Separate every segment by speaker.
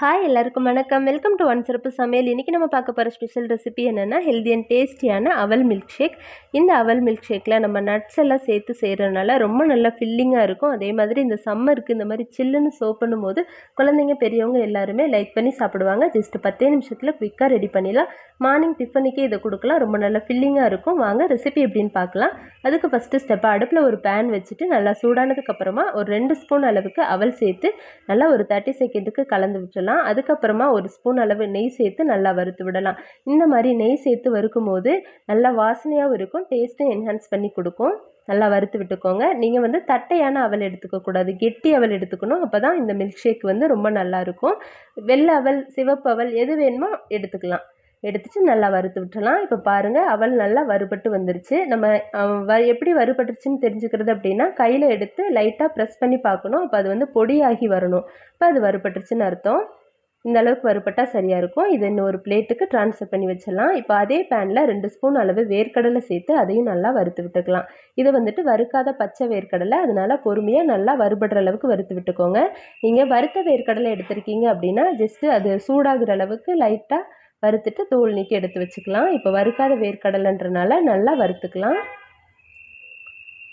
Speaker 1: Hi எல்லாருக்கும் வணக்கம். Welcome to one சிறப்பு சமையல். இன்றைக்கி நம்ம பார்க்க போகிற ஸ்பெஷல் ரெசிபி என்னென்னா ஹெல்தி அண்ட் டேஸ்டியான அவல் மில்க் ஷேக் இந்த அவல் மில்க் ஷேக்கில் நம்ம நட்ஸ் எல்லாம் சேர்த்து செய்கிறதுனால ரொம்ப நல்லா ஃபில்லிங்காக இருக்கும். அதே மாதிரி இந்த சம்மருக்கு இந்த மாதிரி சில்லுன்னு சோப் பண்ணும்போது குழந்தைங்க பெரியவங்க எல்லாருமே லைக் பண்ணி சாப்பிடுவாங்க. ஜஸ்ட் பத்தே நிமிஷத்தில் குயிக்காக ரெடி பண்ணிடலாம். மார்னிங் டிஃபனுக்கே இதை கொடுக்கலாம். ரொம்ப நல்லா ஃபில்லிங்காக இருக்கும். வாங்க ரெசிபி எப்படின்னு பார்க்கலாம். அதுக்கு ஃபஸ்ட்டு ஸ்டெப்பாக அடுப்பில் ஒரு பேன் வச்சுட்டு நல்லா சூடானதுக்கப்புறமா ஒரு ரெண்டு ஸ்பூன் அளவுக்கு அவல் சேர்த்து நல்லா ஒரு தேர்ட்டி செகண்டுக்கு கலந்து விட்டுலாம் விடலாம் அதுக்கப்புறமா ஒரு ஸ்பூன் அளவு நெய் சேர்த்து நல்லா வறுத்து விடலாம். இந்த மாதிரி நெய் சேர்த்து வறுக்கும் போது நல்லா வாசனையாகவும் இருக்கும். டேஸ்ட்டும் என்ஹான்ஸ் பண்ணி கொடுக்கும். நல்லா வறுத்து விட்டுக்கோங்க. நீங்கள் வந்து தட்டையான அவல் எடுத்துக்கக்கூடாது கெட்டி அவல் எடுத்துக்கணும். அப்போ தான் இந்த மில்க் ஷேக் வந்து ரொம்ப நல்லாயிருக்கும் வெள்ளை அவல் சிவப்பு அவல் எது வேணுமோ எடுத்துக்கலாம். எடுத்துட்டு நல்லா வறுத்து விட்டுலாம் இப்போ பாருங்கள் அவல் நல்லா வறுபட்டு வந்துருச்சு. நம்ம வ எப்படி வறுபட்டுருச்சுன்னு தெரிஞ்சுக்கிறது அப்படின்னா கையில் எடுத்து லைட்டாக ப்ரெஸ் பண்ணி பார்க்கணும். அப்போ அது வந்து பொடியாகி வரணும். இப்போ அது வறுபட்டுருச்சுன்னு அர்த்தம். இந்த அளவுக்கு வறுபட்டால் சரியாக இருக்கும். இது இன்னொரு பிளேட்டுக்கு ட்ரான்ஸ்ஃபர் பண்ணி வச்சிடலாம். இப்போ அதே பேனில் ரெண்டு ஸ்பூன் அளவு வேர்க்கடலை சேர்த்து அதையும் நல்லா வறுத்து விட்டுக்கலாம். இதை வந்துட்டு வறுக்காத பச்சை வேர்க்கடலை அதனால் பொறுமையாக நல்லா வறுபடுற அளவுக்கு வறுத்து விட்டுக்கோங்க. நீங்கள் வறுத்த வேர்க்கடலை எடுத்திருக்கீங்க அப்படின்னா ஜஸ்ட்டு அது சூடாகிற அளவுக்கு லைட்டாக வறுத்துட்டு தோல் நீக்கி எடுத்து வச்சுக்கலாம். இப்போ வறுக்காத வேர்க்கடலைன்றனால நல்லா வறுத்துக்கலாம்.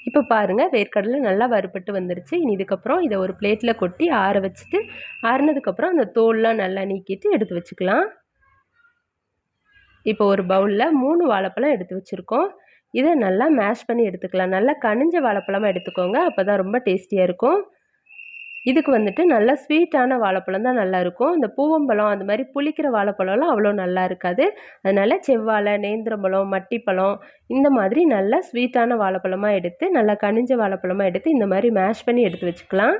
Speaker 1: இப்போ பாருங்கள் வேர்க்கடலை நல்லா வறுப்பட்டு வந்துருச்சு. இனி இதுக்கப்புறம் இதை ஒரு பிளேட்டில் கொட்டி ஆற வச்சுட்டு ஆறுனதுக்கப்புறம் அந்த தோல்லாம் நல்லா நீக்கிட்டு எடுத்து வச்சுக்கலாம். இப்போ ஒரு பவுலில் மூணு வாழைப்பழம் எடுத்து வச்சுருக்கோம். இதை நல்லா மேஷ் பண்ணி எடுத்துக்கலாம். நல்லா கனிஞ்ச வாழைப்பழமாக எடுத்துக்கோங்க. அப்போ தான் ரொம்ப டேஸ்டியாக இருக்கும். இதுக்கு வந்துட்டு நல்லா ஸ்வீட்டான வாழைப்பழம் தான் நல்லாயிருக்கும். இந்த பூவம்பழம் அந்த மாதிரி புளிக்கிற வாழைப்பழம்லாம் அவ்வளோ நல்லா இருக்காது அதனால் செவ்வாழை நேந்திரம்பழம் மட்டிப்பழம் இந்த மாதிரி நல்லா ஸ்வீட்டான வாழைப்பழமாக எடுத்து நல்லா கனிஞ்ச வாழைப்பழமாக எடுத்து இந்த மாதிரி மேஷ் பண்ணி எடுத்து வச்சுக்கலாம்.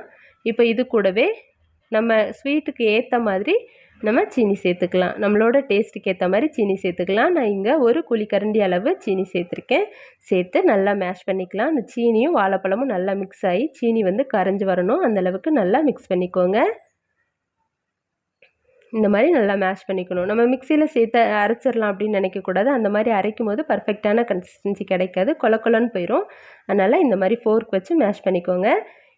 Speaker 1: இப்போ இது கூடவே நம்ம ஸ்வீட்டுக்கு ஏற்ற மாதிரி நம்ம சீனி சேர்த்துக்கலாம். நம்மளோட டேஸ்ட்டுக்கு ஏற்ற மாதிரி சீனி சேர்த்துக்கலாம். நான் இங்கே ஒரு குழிக்கரண்டி அளவு சீனி சேர்த்துருக்கேன். சேர்த்து நல்லா மேஷ் பண்ணிக்கலாம். அந்த சீனியும் வாழைப்பழமும் நல்லா மிக்ஸ் ஆகி சீனி வந்து கரைஞ்சி வரணும். அந்தளவுக்கு நல்லா மிக்ஸ் பண்ணிக்கோங்க. இந்த மாதிரி நல்லா மேஷ் பண்ணிக்கணும். நம்ம மிக்சியில் சேர்த்து அரைச்சிடலாம் அப்படின்னு நினைக்கக்கூடாது அந்த மாதிரி அரைக்கும் போது பர்ஃபெக்டான கன்சிஸ்டன்சி கிடைக்காது. கொல கொலன்னு போயிடும் அதனால் இந்த மாதிரி ஃபோர்க் வச்சு மேஷ் பண்ணிக்கோங்க.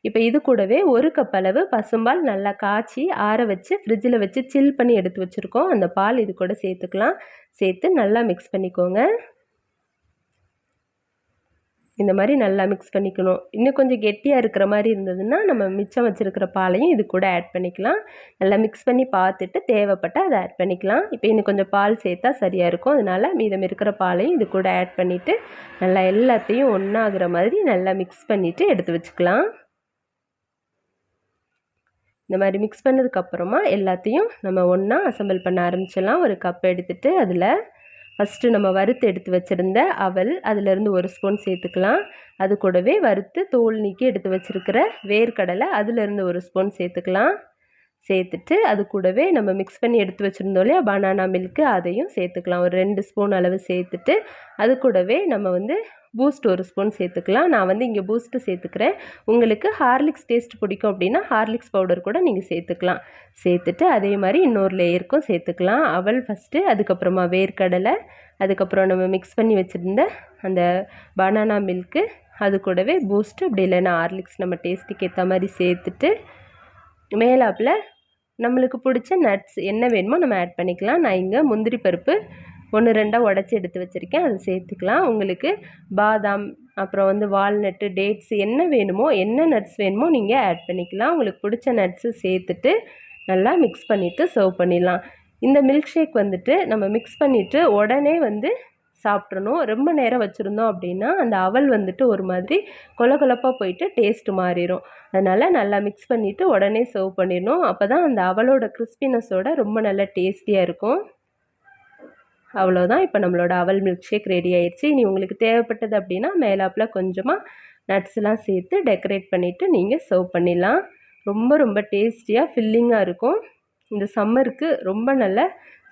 Speaker 1: இப்போ இது கூடவே ஒரு கப் அளவு பசும்பால் நல்லா காய்ச்சி ஆற வச்சு ஃப்ரிட்ஜில் வச்சு சில் பண்ணி எடுத்து வச்சுருக்கோம். அந்த பால் இது கூட சேர்த்துக்கலாம். சேர்த்து நல்லா மிக்ஸ் பண்ணிக்கோங்க. இந்த மாதிரி நல்லா மிக்ஸ் பண்ணிக்கணும். இன்னும் கொஞ்சம் கெட்டியாக இருக்கிற மாதிரி இருந்ததுன்னா நம்ம மிச்சம் வச்சுருக்கிற பாலையும் இது கூட ஆட் பண்ணிக்கலாம். நல்லா மிக்ஸ் பண்ணி பார்த்துட்டு தேவைப்பட்டால் அதை ஆட் பண்ணிக்கலாம். இப்போ இன்னும் கொஞ்சம் பால் சேர்த்தா சரியாக இருக்கும். அதனால் மீதம் இருக்கிற பாலையும் இது கூட ஆட் பண்ணிவிட்டு நல்லா எல்லாத்தையும் ஒன்றாகிற மாதிரி நல்லா மிக்ஸ் பண்ணிவிட்டு எடுத்து வச்சுக்கலாம். இந்த மாதிரி மிக்ஸ் பண்ணதுக்கப்புறமா எல்லாத்தையும் நம்ம ஒன்றா அசம்பிள் பண்ண ஆரம்பிச்சிடலாம். ஒரு கப் எடுத்துகிட்டு அதில் ஃபஸ்ட்டு நம்ம வறுத்து எடுத்து வச்சுருந்த அவல் அதிலேருந்து ஒரு ஸ்பூன் சேர்த்துக்கலாம். அது கூடவே வறுத்து தோல் நீக்கி எடுத்து வச்சுருக்கிற வேர்க்கடலை அதிலேருந்து ஒரு ஸ்பூன் சேர்த்துக்கலாம். சேர்த்துட்டு அது கூடவே நம்ம மிக்ஸ் பண்ணி எடுத்து வச்சுருந்தோம் இல்லையா? பனானா மில்க்கு அதையும் சேர்த்துக்கலாம். ஒரு ரெண்டு ஸ்பூன் அளவு சேர்த்துட்டு அது கூடவே நம்ம வந்து பூஸ்ட் ஒரு ஸ்பூன் சேர்த்துக்கலாம். நான் வந்து இங்கே பூஸ்ட்டு சேர்த்துக்கிறேன். உங்களுக்கு ஹார்லிக்ஸ் டேஸ்ட் பிடிக்கும் அப்படின்னா ஹார்லிக்ஸ் பவுடர் கூட நீங்கள் சேர்த்துக்கலாம். சேர்த்துட்டு அதே மாதிரி இன்னொரு லேயருக்கும் சேர்த்துக்கலாம். அவள் ஃபஸ்ட்டு அதுக்கப்புறமா வேர்க்கடலை அதுக்கப்புறம் நம்ம மிக்ஸ் பண்ணி வச்சுருந்த அந்த பனானா மில்க்கு அது கூடவே பூஸ்ட்டு அப்படி இல்லைன்னா ஹார்லிக்ஸ் நம்ம டேஸ்ட்டுக்கு ஏற்ற மாதிரி சேர்த்துட்டு மேலாப்பில் நம்மளுக்கு பிடிச்ச நட்ஸ் என்ன வேணுமோ நம்ம ஆட் பண்ணிக்கலாம். நான் இங்கே முந்திரி பருப்பு ஒன்று ரெண்டாக உடச்சி எடுத்து வச்சுருக்கேன். அதை சேர்த்துக்கலாம். உங்களுக்கு பாதாம் அப்புறம் வந்து வால்நட்டு டேட்ஸ் என்ன வேணுமோ என்ன நட்ஸ் வேணுமோ நீங்கள் ஆட் பண்ணிக்கலாம். உங்களுக்கு பிடிச்ச நட்ஸு சேர்த்துட்டு நல்லா மிக்ஸ் பண்ணிவிட்டு சர்வ் பண்ணிடலாம். இந்த மில்க் ஷேக் வந்துட்டு நம்ம மிக்ஸ் பண்ணிவிட்டு உடனே வந்து சாப்பிட்றணும். ரொம்ப நேரம் வச்சுருந்தோம் அப்படின்னா அந்த அவல் வந்துட்டு ஒரு மாதிரி கொல கொலப்பாக போயிட்டு டேஸ்ட்டு மாறிடும் அதனால் நல்லா மிக்ஸ் பண்ணிவிட்டு உடனே சர்வ் பண்ணிடணும். அப்போ தான் அந்த அவலோட கிறிஸ்பினஸோட ரொம்ப நல்லா டேஸ்டியாக இருக்கும். அவ்வளோதான் இப்போ நம்மளோட அவல் மில்க் ஷேக் ரெடி ஆயிடுச்சு. இனி உங்களுக்கு தேவைப்பட்டது அப்படின்னா மேலாப்பில் கொஞ்சமாக நட்ஸ்லாம் சேர்த்து டெக்கரேட் பண்ணிவிட்டு நீங்கள் சர்வ் பண்ணிடலாம். ரொம்ப ரொம்ப டேஸ்டியாக ஃபில்லிங்காக இருக்கும். இந்த சம்மருக்கு ரொம்ப நல்ல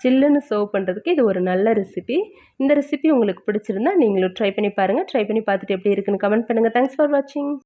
Speaker 1: சில்லுன்னு சர்வ் பண்ணுறதுக்கு இது ஒரு நல்ல ரெசிபி இந்த ரெசிபி உங்களுக்கு பிடிச்சிருந்தா நீங்களும் ட்ரை பண்ணி பாருங்கள் ட்ரை பண்ணி பார்த்துட்டு எப்படி இருக்குன்னு கமெண்ட் பண்ணுங்கள் தேங்க்ஸ் ஃபார் வாட்சிங்